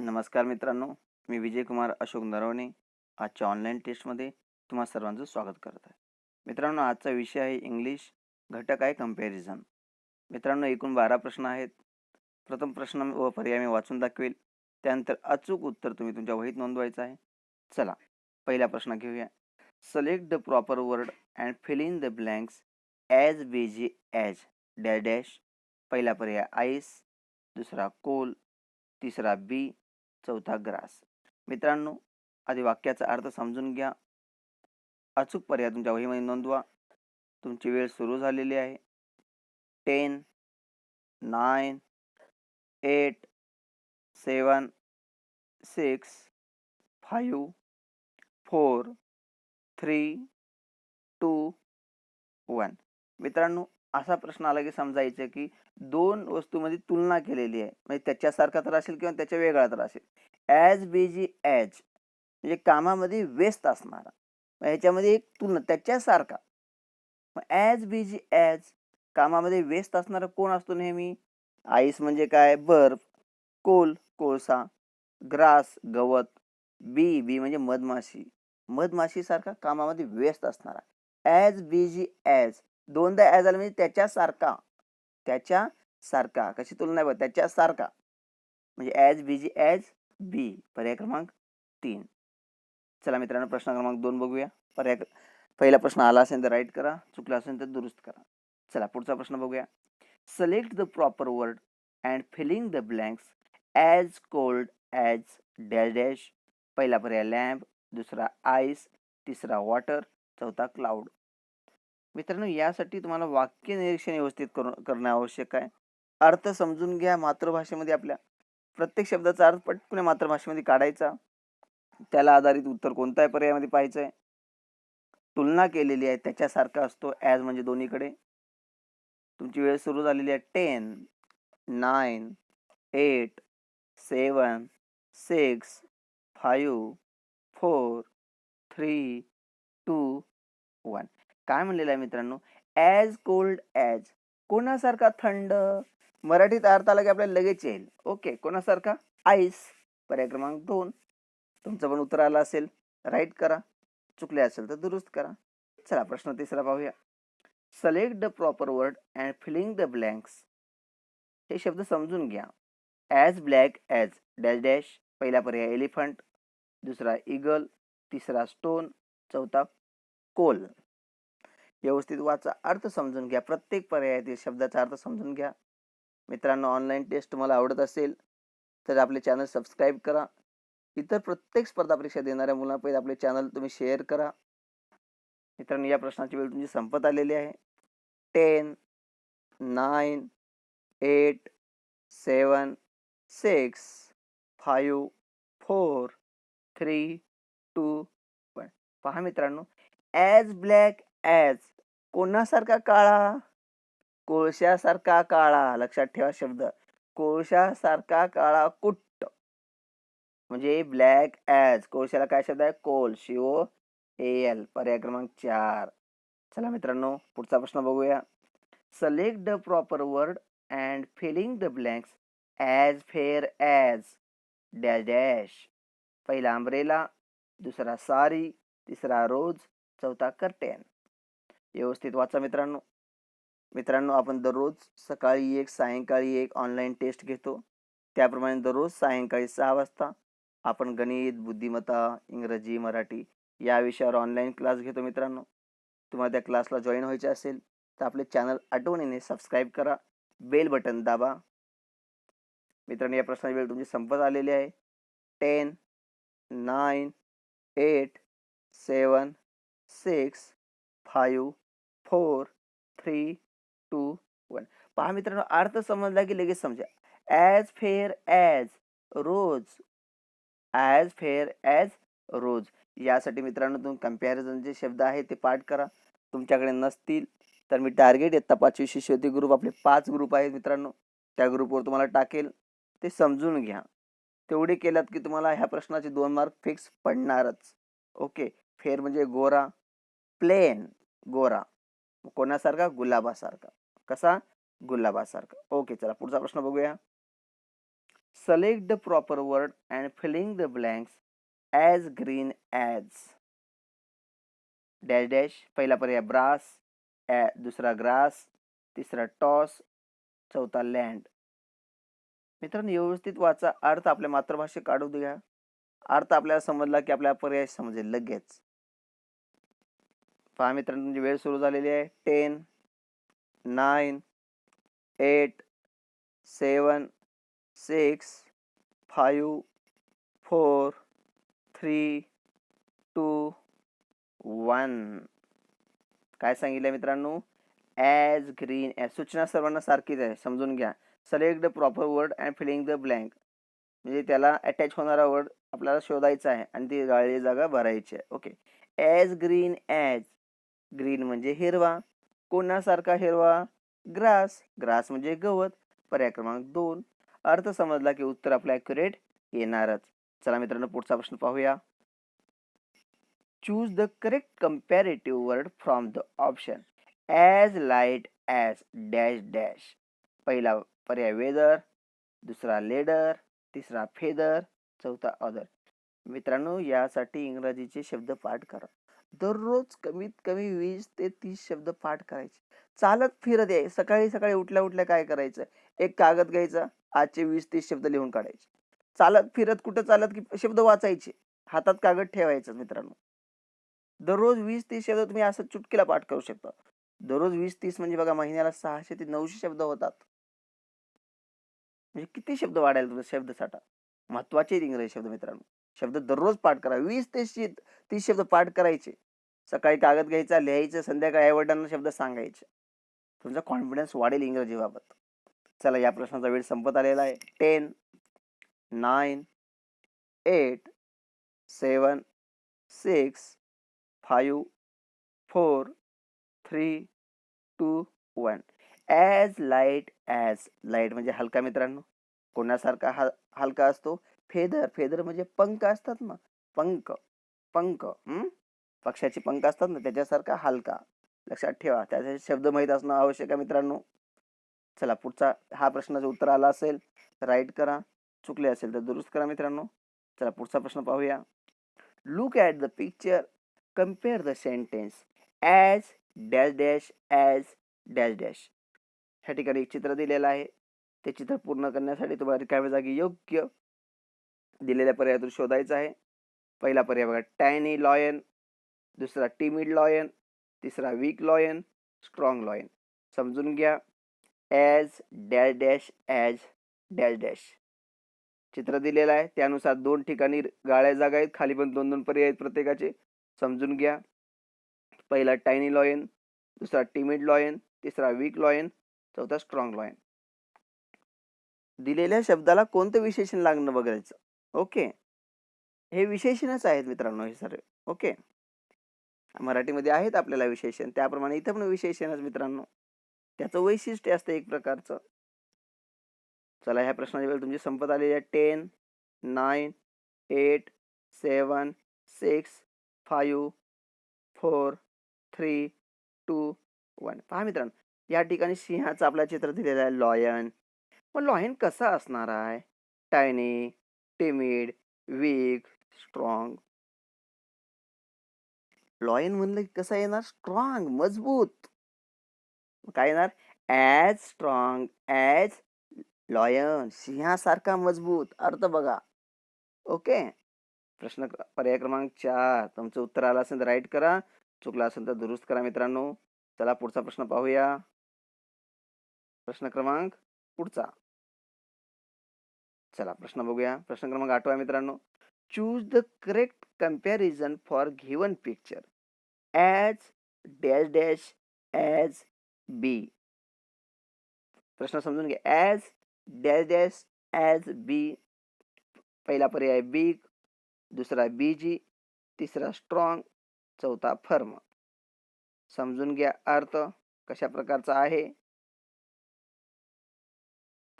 नमस्कार मित्रांनो मी विजय कुमार अशोक नरवणे. आजच्या ऑनलाईन टेस्टमध्ये तुम्हा सर्वांचं स्वागत करत आहे. मित्रांनो आजचा विषय आहे इंग्लिश घटक आहे कंपॅरिझन मित्रांनो एकूण बारा प्रश्न आहेत. प्रथम प्रश्न व पर्याय मी वाचून दाखवेल. त्यानंतर अचूक उत्तर तुम्ही तुमच्या वहीत नोंदवायचं आहे. चला पहिला प्रश्न घेऊया. Select the proper word and fill in the blanks as busy as dash dash पहिला पर्याय आईस दुसरा कोल तिसरा बी चौथा ग्रास. मित्रांनो आधी वाक्याचा अर्थ समजून घ्या. अचूक पर्याय तुमच्या वहीमध्ये नोंदवा. तुमची वेळ सुरू झालेली आहे. Ten nine eight seven six five four three two one. मित्रांनो असा प्रश्न आला की समजायचं की दोन वस्तूमध्ये तुलना केलेली आहे. म्हणजे त्याच्यासारखा तर असेल किंवा त्याच्या वेगळा तर असेल. ॲज बिझी ॲज म्हणजे कामामध्ये व्यस्त असणारा. ह्याच्यामध्ये एक तुलना त्याच्यासारखा. मग ॲज बिझी ॲज कामामध्ये व्यस्त असणारा कोण असतो नेहमी? आईस म्हणजे काय? बर्फ कोल कोळसा ग्रास गवत बी बी म्हणजे मधमाशी. मधमाशीसारखा कामामध्ये व्यस्त असणारा. ॲज बिझी ॲज दोनदा ॲज आला म्हणजे त्याच्यासारखा. त्याच्या सारखा कशी तुलना आहे बघ त्याच्यासारखा. म्हणजे ॲज बी जी ॲज बी पर्याय क्रमांक तीन. चला मित्रांनो प्रश्न क्रमांक दोन बघूया. पर्याय पहिला प्रश्न आला असेल तर राईट करा चुकला असेल तर दुरुस्त करा. चला पुढचा प्रश्न बघूया. Select the proper word and filling the blanks as cold as dash dash पहिला पर्याय लॅम्प दुसरा आईस तिसरा वॉटर चौथा क्लाउड मित्रांनो यासाठी तुम्हाला वाक्य निरीक्षण व्यवस्थित करून करणं आवश्यक आहे. अर्थ समजून घ्या मातृभाषेमध्ये आपल्या. प्रत्येक शब्दाचा अर्थ पटकन मातृभाषेमध्ये काढायचा. त्याला आधारित उत्तर कोणत्या पर्यायामध्ये पाहायचं आहे तुलना केलेली आहे त्याच्यासारखा असतो ॲज म्हणजे दोन्हीकडे. तुमची वेळ सुरू झालेली आहे ten nine eight seven six five four three two one काय म्हणलेलं आहे मित्रांनो? ॲज कोल्ड ॲज कोणासारखा थंड? मराठीत अर्थ आला की आपल्याला लगेच येईल. ओके कोणासारखा? आईस पर्याय क्रमांक दोन. तुमचं पण उत्तर आलं असेल. राईट करा. चुकले असेल तर दुरुस्त करा. चला प्रश्न तिसरा पाहूया. Select the proper word and filling the blanks हे शब्द समजून घ्या. As black as dash dash पहिला पर्याय एलिफंट दुसरा इगल तिसरा स्टोन चौथा कोल व्यवस्थित वाचा अर्थ समजून घ्या. प्रत्येक पर्यायातील शब्दाचा अर्थ समजून घ्या. मित्रांनो ऑनलाईन टेस्ट तुम्हाला आवडत असेल तर आपले चॅनल सबस्क्राईब करा. इतर प्रत्येक स्पर्धा परीक्षा देणाऱ्या मुलांपैकी आपले चॅनल तुम्ही शेअर करा. मित्रांनो या प्रश्नाची वेळ तुमची संपत आलेली आहे. Ten nine eight seven six five four three two one पहा मित्रांनो ॲज ब्लॅक ॲज. कोणासारखा काळा? कोळशासारखा काळा लक्षात ठेवा शब्द. कोळशासारखा काळा कुट्ट. म्हणजे ब्लॅक ॲज. कोळशाला काय शब्द आहे? कोल. शिओ एल. पर्याय क्रमांक चार. चला मित्रांनो पुढचा प्रश्न बघूया. Select the proper word and filling the blanks as fair as dash dash पहिला अंब्रेला दुसरा सारी तिसरा रोज चौथा कर्टेन व्यवस्थित. वाचा मित्रांनो. मित्रांनो आपण दररोज सकाळी एक सायंकाळी एक ऑनलाईन टेस्ट घेतो. त्याप्रमाणे दररोज सायंकाळी सहा वाजता आपण गणित बुद्धिमत्ता इंग्रजी मराठी या विषयावर ऑनलाईन क्लास घेतो मित्रांनो. तुम्हाला त्या क्लासला जॉईन व्हायचे असेल तर आपले चॅनल आठवणीने सबस्क्राईब करा. बेल बटन दाबा. मित्रांनो या प्रश्नाची वेळ तुमची संपत आलेली आहे. Ten nine eight seven six five four three two one. पहा मित्रांनो अर्थ समजला की लगेच समजा. As fair as rose. As fair as rose. यासाठी मित्रांनो तुम्ही कंपॅरिझन जे शब्द आहे ते पाठ करा. तुमच्याकडे नसतील तर मी टार्गेट इयत्ता पाचवी शिष्यवृत्ती ग्रुप आपले पाच ग्रुप आहेत मित्रांनो त्या ग्रुपवर तुम्हाला टाकेल. ते समजून घ्या. तेवढे केलात की तुम्हाला ह्या प्रश्नाचे दोन मार्क फिक्स पडणारच. ओके फेर म्हणजे गोरा. प्लेन गोरा. कोणासारखा? गुलाबासारखा. कसा? गुलाबासारखा. ओके चला पुढचा प्रश्न बघूया. Select the proper word and filling the blanks as green as. Dash dash पहिला पर्याय ब्रास दुसरा ग्रास तिसरा टॉस चौथा लँड मित्रांनो व्यवस्थित वाचा. अर्थ आपल्या मातृभाषेत काढू द्या. अर्थ आपल्याला समजला की आपल्या पर्याय समजेल लगेच. पहा मित्रांनो तुमची वेळ सुरू झालेली आहे. Ten nine eight seven six five four three two one. काय सांगितलं मित्रांनो? ॲज ग्रीन ॲज सूचना सर्वांना सारखीच आहे. समजून घ्या. Select the proper word and filling the blank म्हणजे त्याला अटॅच होणारा वर्ड आपल्याला शोधायचा आहे आणि ती गाळली जागा भरायची आहे. Okay as green as green म्हणजे हिरवा. कोणासारखा हिरवा? ग्रास ग्रास म्हणजे गवत. पर्याय क्रमांक दोन. अर्थ समजला की उत्तर आपलं ॲक्युरेट येणारच. चला मित्रांनो पुढचा प्रश्न पाहूया. Choose the correct comparative word from the option as light as dash dash पहिला पर्याय वेदर दुसरा लेडर तिसरा फेदर चौथा अदर मित्रांनो यासाठी इंग्रजीचे शब्द पाठ करा. दररोज कमीत कमी वीस ते तीस शब्द पाठ करायचे. चालत फिरत आहे सकाळी सकाळी उठल्या उठल्या काय करायचं? एक कागद घ्यायचा आजचे वीस तीस शब्द लिहून काढायचे. चालत फिरत कुठं चालत की शब्द वाचायचे? हातात कागद ठेवायचं मित्रांनो. दररोज वीस तीस शब्द तुम्ही असं चुटकीला पाठ करू शकता. दररोज वीस तीस म्हणजे बघा महिन्याला सहाशे ते नऊशे शब्द होतात. म्हणजे किती शब्द वाढायला तुमचा शब्दसाठा महत्त्वाचे इंग्रजी शब्द मित्रांनो. शब्द दररोज पाठ करा. वीस ते तीस शब्द पाठ करायचे. सकाळी कागद घ्यायचा लिहायचं संध्याकाळी आईवडिलांना शब्द सांगायचे. तुमचा कॉन्फिडन्स वाढेल इंग्रजीबाबत चला या प्रश्नाचा वेळ संपत आलेला आहे. Ten nine eight seven six five four three two one as light as light म्हणजे हलका मित्रांनो. कोणासारखा हा हलका असतो? फेदर फेदर म्हणजे पंख असतात ना पंख पंख पक्षाचे पंख असतात ना त्याच्यासारखा हलका. लक्षात ठेवा त्याचे शब्द माहीत असणं आवश्यक आहे मित्रांनो. चला पुढचा हा प्रश्नाचं उत्तर आला असेल राईट करा. चुकले असेल तर दुरुस्त करा मित्रांनो. चला पुढचा प्रश्न पाहूया. Look at the picture compare the sentence as dash dash as dash dash ह्या ठिकाणी एक चित्र दिलेलं आहे. ते चित्र पूर्ण करण्यासाठी तुम्हाला रिकाम्या जागी योग्य दिलेल्या पर्यायातून शोधायचं आहे. पहिला पर्याय बघा टॅनी लॉयन दुसरा टिमिड लॉयन तिसरा वीक लॉयन स्ट्रॉंग लॉयन. समजून घ्या. As dash dash as dash dash. चित्र दिलेलं आहे. त्यानुसार दोन ठिकाणी गाळ्या जागा आहेत. खाली पण दोन दोन पर्याय आहेत प्रत्येकाचे. समजून घ्या. पहिला टायनी लॉयन दुसरा टिमिड लॉयन तिसरा वीक लॉयन चौथा स्ट्रॉंग लॉयन. दिलेल्या शब्दाला कोणतं विशेषण लागणं बघायचं? ओके. हे विशेषणच आहेत मित्रांनो हे सर्व. ओके. मराठीमध्ये आहेत आपल्याला विशेषण. त्याप्रमाणे इथं पण विशेषणच मित्रांनो. त्याचं वैशिष्ट्य असतं एक प्रकारचं. चला ह्या प्रश्नाची वेळी तुमची संपत आलेली आहे. Ten nine eight seven six five four three two one. पहा मित्रांनो या ठिकाणी सिंहाचं आपलं चित्र दिलेलं आहे. लॉयन. मग लॉयन कसा असणार आहे? Tiny. Timid weak strong lion म्हणलं की कसं येणार? स्ट्रॉंग मजबूत. काय येणार? ॲज स्ट्रॉंग ॲज लॉयन सिंहासारखा मजबूत. अर्थ बघा. ओके? प्रश्न पर्याय क्रमांक चार. तुमचं उत्तर आलं असेल तर राईट करा. चुकला असेल तर दुरुस्त करा मित्रांनो. चला पुढचा प्रश्न पाहूया. प्रश्न क्रमांक पुढचा. चला प्रश्न बघूया. प्रश्न क्रमांक आठवा मित्रांनो. Choose the correct comparison for given picture as dash dash as bee प्रश्न समजून घ्या. As dash dash as bee पहिला पर्याय बिग दुसरा बीजी तिसरा स्ट्रॉंग चौथा फर्म समजून घ्या अर्थ कशा प्रकारचा आहे.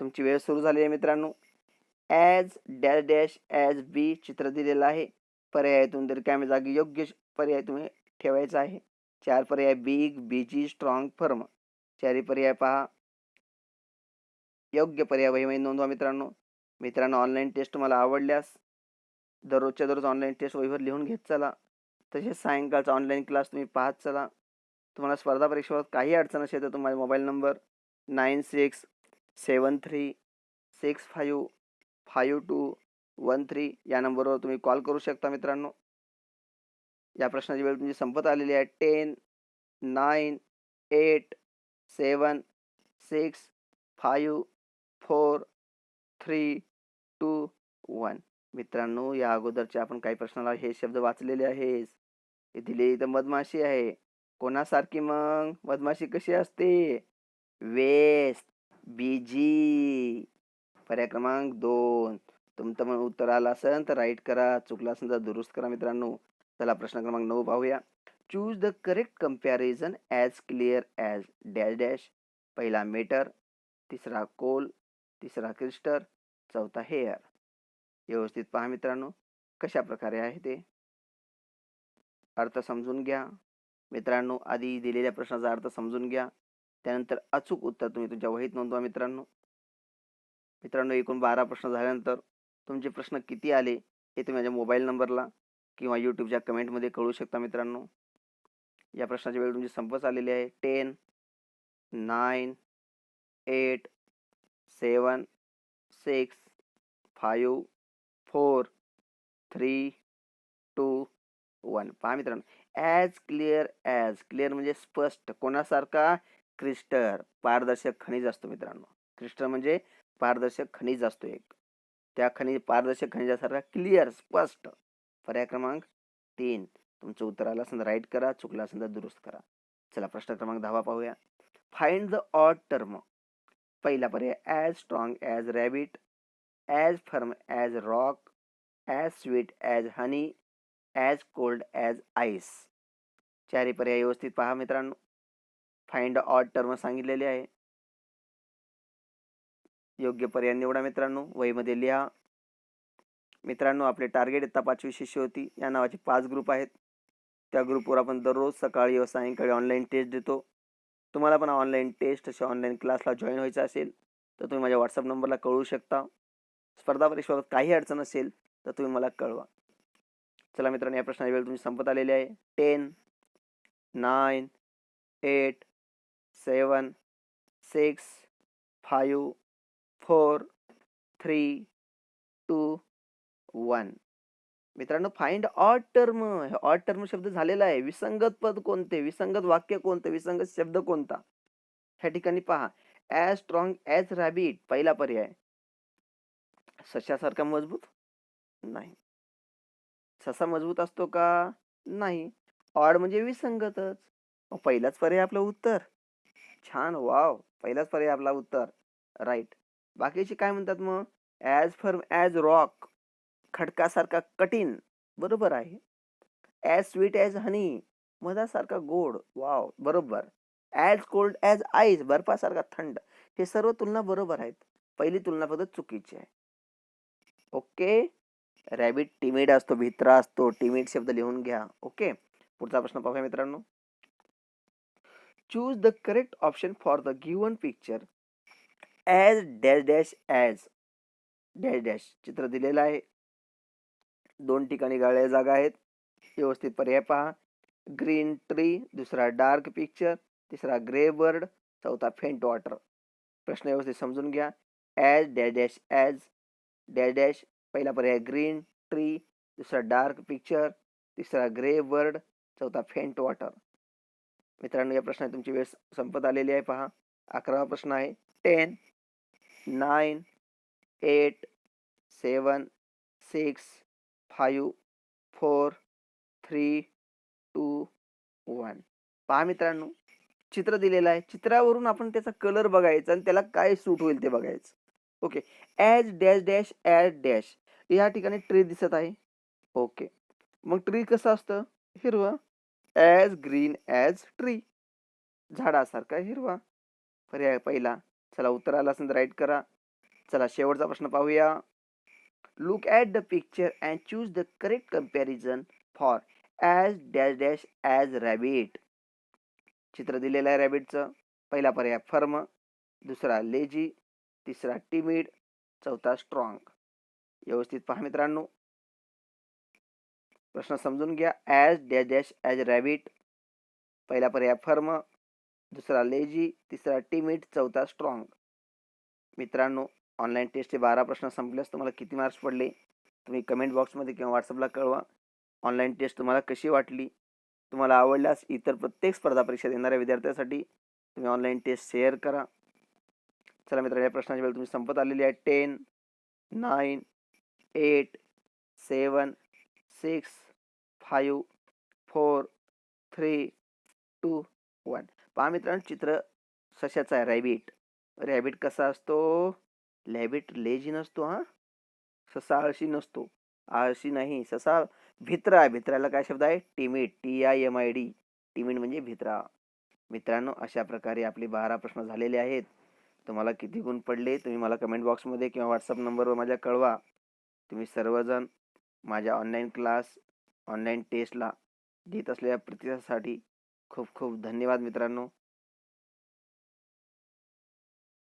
तुमची वेळ सुरू झाली आहे मित्रांनो. As dash dash as bee चित्र दिलेलं आहे. पर्यायातून रिकाम्या जागी योग्य पर्याय तुम्ही ठेवायचा आहे. चार पर्याय बिग बीजी स्ट्रॉंग फर्म चारही पर्याय पहा. योग्य पर्याय वहीमध्ये नोंदवा मित्रांनो. मित्रांनो ऑनलाईन टेस्ट तुम्हाला आवडल्यास दररोजच्या दररोज ऑनलाईन टेस्ट वहीवर लिहून घेत चला. तसेच सायंकाळचा ऑनलाईन क्लास तुम्ही पाहत चला. तुम्हाला स्पर्धा परीक्षेवर काही अडचण असेल तर तुम्हाला mobile number nine six seven three six five five two one three या नंबरवर तुम्ही कॉल करू शकता मित्रांनो. या प्रश्नाची वेळ तुमची संपत आलेली आहे. Ten nine eight seven six five four three two one. मित्रांनो या अगोदरचे आपण काही प्रश्नाला हे शब्द वाचलेले आहेस हे दिले इथं मधमाशी आहे. कोणासारखी मग? मधमाशी कशी असते? वेस्ट. बिजी. पर्याय क्रमांक दोन. तुमचं मग उत्तर आलं असेल तर राईट करा. चुकलं असेल तर दुरुस्त करा मित्रांनो. चला प्रश्न क्रमांक नऊ पाहूया. Choose the correct comparison as clear as dash dash पहिला मीटर तिसरा कोल तिसरा क्रिस्टर चौथा हेअर व्यवस्थित पहा मित्रांनो. कशा प्रकारे आहे ते? अर्थ समजून घ्या. मित्रांनो आधी दिलेल्या प्रश्नाचा अर्थ समजून घ्या. त्यानंतर अचूक उत्तर तुम्ही तुमच्या वहीत नोंदवा मित्रांनो. मित्रांनो एकूण बारा प्रश्न झाल्यानंतर तुमचे प्रश्न किती आले हे तुम्ही माझ्या मोबाईल नंबरला किंवा यूट्यूबच्या कमेंटमध्ये कळू शकता मित्रांनो. या प्रश्नाची वेळ तुमची संपत आलेली आहे. Ten nine eight seven six five four three two one पहा मित्रांनो ॲज क्लिअर ॲज क्लिअर म्हणजे स्पष्ट कोणासारखा? क्रिस्टर. पारदर्शक खनिज असतो मित्रांनो. क्रिस्टर म्हणजे पारदर्शक खनिज असतो एक. त्या खनिज पारदर्शक खनिजासारखा क्लिअर स्पष्ट पर्याय क्रमांक तीन. तुमचं उत्तर आलं असेल राईट करा चुकलं असेल तर दुरुस्त करा. चला प्रश्न क्रमांक दहावा पाहूया. फाइंड द ऑड टर्म पहिला पर्याय as strong as rabbit as firm as rock as sweet as honey as cold as ice चारही पर्याय व्यवस्थित पहा मित्रांनो. फाइंड ऑड टर्म सांगितलेले आहे. योग्य पर्याय निवडा मित्रांनो. वहीमध्ये लिहा. मित्रांनो आपले टार्गेट इयत्ता पाचवी शिष्यवृत्ती या नावाचे पाच ग्रुप आहेत. त्या ग्रुपवर आपण दररोज सकाळी व सायंकाळी ऑनलाईन टेस्ट देतो. तुम्हाला पण ऑनलाईन टेस्ट अशा ऑनलाईन क्लासला जॉईन व्हायचं असेल तर तुम्ही माझ्या व्हॉट्सअप नंबरला कळवू शकता. स्पर्धा परीक्षेबाबत काही अडचण असेल तर तुम्ही मला कळवा. चला मित्रांनो या प्रश्नाची वेळ तुम्ही संपत आलेली आहे. Ten nine eight seven six five four three two one. मित्रांनो फाइंड ऑड टर्म हे ऑड टर्म शब्द झालेला आहे. विसंगत पद कोणते? विसंगत वाक्य कोणते? विसंगत शब्द कोणता? ह्या ठिकाणी पहा. ॲज स्ट्रॉंग ॲज रॅबिट पहिला पर्याय. सशासारखा मजबूत? नाही. ससा मजबूत असतो का? नाही. ऑड म्हणजे विसंगतच. पहिलाच पर्याय आपलं उत्तर. छान. वाव पहिलाच पर्याय आपला उत्तर. राईट बाकीचे काय म्हणतात मग? ॲज फर्म ॲज रॉक खडकासारखा कठीण. बरोबर आहे. ॲज स्वीट ॲज हनी मधासारखा गोड. वाव बरोबर. ॲज कोल्ड ॲज आईस बर्फासारखा थंड. हे सर्व तुलना बरोबर आहेत. पहिली तुलना फक्त चुकीची आहे. ओके? रॅबिट टिमिड असतो भित्रा असतो. टिमिड शब्द लिहून घ्या. ओके? पुढचा प्रश्न पाहूया मित्रांनो. Choose the correct option for the given picture as dash dash as dash dash चित्र दिलेलं आहे. दोन ठिकाणी गाळ्या जागा आहेत. व्यवस्थित पर्याय पहा. ग्रीन ट्री दुसरा डार्क पिक्चर तिसरा ग्रे बर्ड चौथा फेंट वॉटर प्रश्न व्यवस्थित समजून घ्या. As dash dash as dash dash पहिला पर्याय ग्रीन ट्री दुसरा डार्क पिक्चर तिसरा ग्रे बर्ड चौथा फेंट वॉटर मित्रांनो या प्रश्नात तुमची वेळ संपत आलेली आहे. पहा. अकरावा प्रश्न आहे. Ten nine eight seven six five four three two one. पहा मित्रांनो चित्र दिलेलं आहे. चित्रावरून आपण त्याचा कलर बघायचा आणि त्याला काय सूट होईल ते बघायचं. Okay as dash dash as dash या ठिकाणी ट्री दिसत आहे. ओके मग ट्री कसं असतं? हिरवं. ॲज ग्रीन ॲज ट्री झाडासारखा हिरवा. पर्याय पहिला. चला उत्तर आलं असेल तर राईट करा. चला शेवटचा प्रश्न पाहूया. Look at the picture and choose the correct comparison for as dash dash as rabbit चित्र दिलेलं आहे रॅबिटचं पहिला पर्याय फर्म दुसरा लेजी तिसरा टिमिड चौथा स्ट्रॉंग व्यवस्थित पहा मित्रांनो. प्रश्न समजून घ्या. As dash dash as rabbit पहिला पर्याय फर्म दुसरा लेजी तिसरा टिमिट चौथा स्ट्रॉंग मित्रांनो ऑनलाईन टेस्टचे बारा प्रश्न संपल्यास तुम्हाला किती मार्क्स पडले? तुम्ही कमेंट बॉक्समध्ये किंवा व्हॉट्सअपला कळवा. ऑनलाईन टेस्ट तुम्हाला कशी वाटली? तुम्हाला आवडल्यास इतर प्रत्येक स्पर्धा परीक्षा देणाऱ्या विद्यार्थ्यांसाठी तुम्ही ऑनलाईन टेस्ट शेअर करा. चला मित्र या प्रश्नाची वेळ तुम्ही संपत आलेली आहे. Ten nine eight seven six five four three two one पहा मित्रांनो चित्र सशाचं आहे रॅबिट रॅबिट कसा असतो? लॅबिट लेजी नसतो हां? ससा आळशी नसतो. आळशी नाही. ससा भित्रा. भित्राला काय शब्द आहे? Timid. T I M I D timid म्हणजे भित्रा. मित्रांनो अशा प्रकारे आपले बारा प्रश्न झालेले आहेत. तुम्हाला किती गुण पडले? तुम्ही मला कमेंट बॉक्समध्ये किंवा व्हॉट्सअप नंबरवर माझ्या कळवा. तुम्ही सर्वजण माझ्या ऑनलाईन क्लास ऑनलाईन टेस्टला देत असलेल्या प्रतिसादासाठी खूप खूप धन्यवाद मित्रांनो.